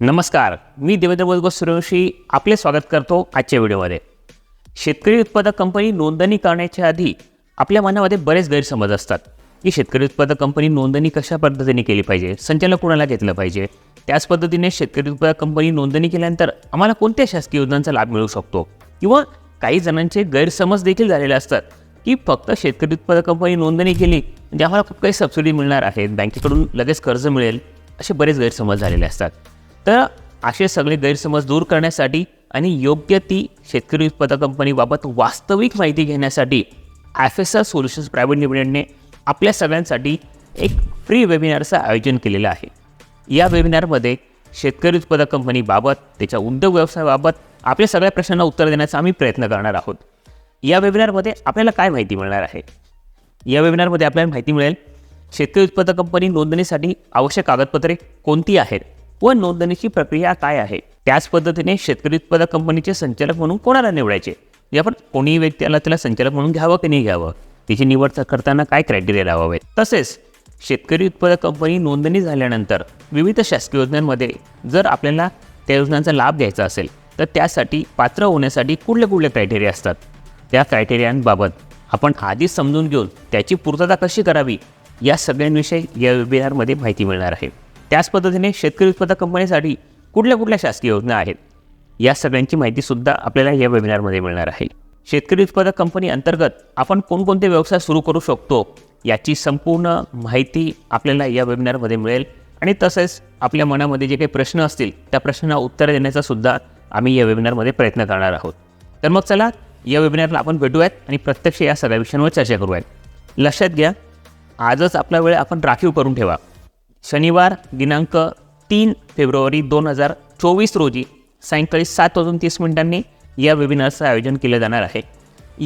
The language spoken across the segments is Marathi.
नमस्कार मी देवेंद्र बोलगो सूर्यवंशी आपले स्वागत करतो आजच्या व्हिडिओमध्ये. शेतकरी उत्पादक कंपनी नोंदणी करण्याच्या आधी आपल्या मनामध्ये बरेच गैरसमज असतात. की शेतकरी उत्पादक कंपनी नोंदणी कशा पद्धतीने केली पाहिजे संचालक कुणाला घेतलं पाहिजे त्याच पद्धतीने शेतकरी उत्पादक कंपनी नोंदणी केल्यानंतर आम्हाला कोणत्या शासकीय योजनांचा लाभ मिळू शकतो? किंवा काही जणांचे गैरसमज देखील झालेले असतात की फक्त शेतकरी उत्पादक कंपनी नोंदणी केली म्हणजे आम्हाला खूप काही सबसिडी मिळणार आहेत बँकेकडून लगेच कर्ज मिळेल असे बरेच गैरसमज झालेले असतात. तर असे सगळे गैरसमज दूर करण्यासाठी आणि योग्य ती शेतकरी उत्पादक कंपनीबाबत वास्तविक माहिती घेण्यासाठी F S R solutions private लिमिटेडने आपल्या सगळ्यांसाठी एक फ्री वेबिनारचं आयोजन केलेलं आहे. या वेबिनारमध्ये शेतकरी उत्पादक कंपनीबाबत त्याच्या उद्योग व्यवसायाबाबत आपल्या सगळ्या प्रश्नांना उत्तर देण्याचा आम्ही प्रयत्न करणार आहोत. या वेबिनारमध्ये आपल्याला काय माहिती मिळणार आहे? या वेबिनारमध्ये आपल्याला माहिती मिळेल शेतकरी उत्पादक कंपनी नोंदणीसाठी आवश्यक कागदपत्रे कोणती आहेत? व नोंदणीची प्रक्रिया काय आहे? त्याच पद्धतीने शेतकरी उत्पादक कंपनीचे संचालक म्हणून कोणाला निवडायचे? जे आपण कोणीही व्यक्तीला त्याला संचालक म्हणून घ्यावं की नाही घ्यावं? तिची निवड करताना काय क्रायटेरिया लावावेत तसेच शेतकरी उत्पादक कंपनी नोंदणी झाल्यानंतर विविध शासकीय योजनांमध्ये जर आपल्याला त्या योजनांचा लाभ घ्यायचा असेल तर त्यासाठी पात्र होण्यासाठी कुठले कुठले क्रायटेरिया असतात? त्या क्रायटेरियांबाबत आपण आधीच समजून घेऊन त्याची पूर्तता कशी करावी या सगळ्यांविषयी या वेबिनारमध्ये माहिती मिळणार आहे. त्याच पद्धतीने शेतकरी उत्पादक कंपनीसाठी कुठल्या कुठल्या शासकीय योजना आहेत? या सगळ्यांची माहितीसुद्धा आपल्याला या वेबिनारमध्ये मिळणार आहे. शेतकरी उत्पादक कंपनी अंतर्गत आपण कोणकोणते व्यवसाय सुरू करू शकतो याची संपूर्ण माहिती आपल्याला या वेबिनारमध्ये मिळेल. आणि तसेच आपल्या मनामध्ये जे काही प्रश्न असतील त्या प्रश्नांना उत्तर देण्याचा सुद्धा आम्ही या वेबिनारमध्ये प्रयत्न करणार आहोत. तर मग चला या वेबिनारला आपण भेटूयात आणि प्रत्यक्ष या सगळ्या विषयांवर चर्चा करूयात. लक्षात घ्या आजच आपला वेळ आपण राखीव करून ठेवा. शनिवार दिनांक तीन फेब्रुवारी दोन हजार चोवीस रोजी सायंकाळी सात वाजून तीस मिनिटांनी या वेबिनारचं आयोजन केलं जाणार आहे.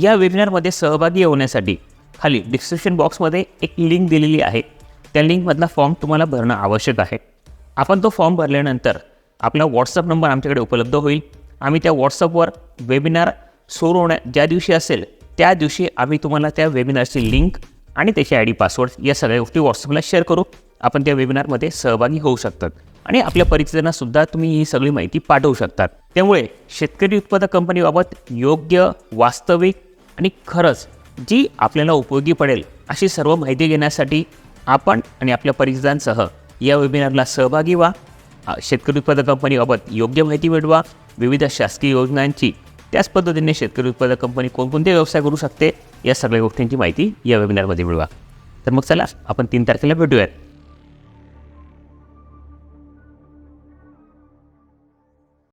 या वेबिनारमध्ये सहभागी होण्यासाठी खाली डिस्क्रिप्शन बॉक्समध्ये एक लिंक दिलेली आहे. त्या लिंकमधला फॉर्म तुम्हाला भरणं आवश्यक आहे. आपण तो फॉर्म भरल्यानंतर आपला व्हॉट्सअप नंबर आमच्याकडे उपलब्ध होईल. आम्ही त्या व्हॉट्सअपवर वेबिनार सुरू होण्या ज्या दिवशी असेल त्या दिवशी आम्ही तुम्हाला त्या वेबिनारची लिंक आणि त्याची आय डी पासवर्ड या सगळ्या गोष्टी व्हॉट्सअपला शेअर करू. आपण त्या वेबिनारमध्ये सहभागी होऊ शकतात. आणि आपल्या परिचितांनासुद्धा तुम्ही ही सगळी माहिती पाठवू शकतात. त्यामुळे शेतकरी उत्पादक कंपनीबाबत योग्य वास्तविक आणि खरंच जी आपल्याला उपयोगी पडेल अशी सर्व माहिती घेण्यासाठी आपण आणि आपल्या परिचितांसह या वेबिनारला सहभागी व्हा. शेतकरी उत्पादक कंपनीबाबत योग्य माहिती मिळवा. विविध शासकीय योजनांची त्याच पद्धतीने शेतकरी उत्पादक कंपनी कोणकोणते व्यवसाय करू शकते या सगळ्या गोष्टींची माहिती या वेबिनारमध्ये मिळवा. तर मग चला आपण तीन तारखेला भेटूयात.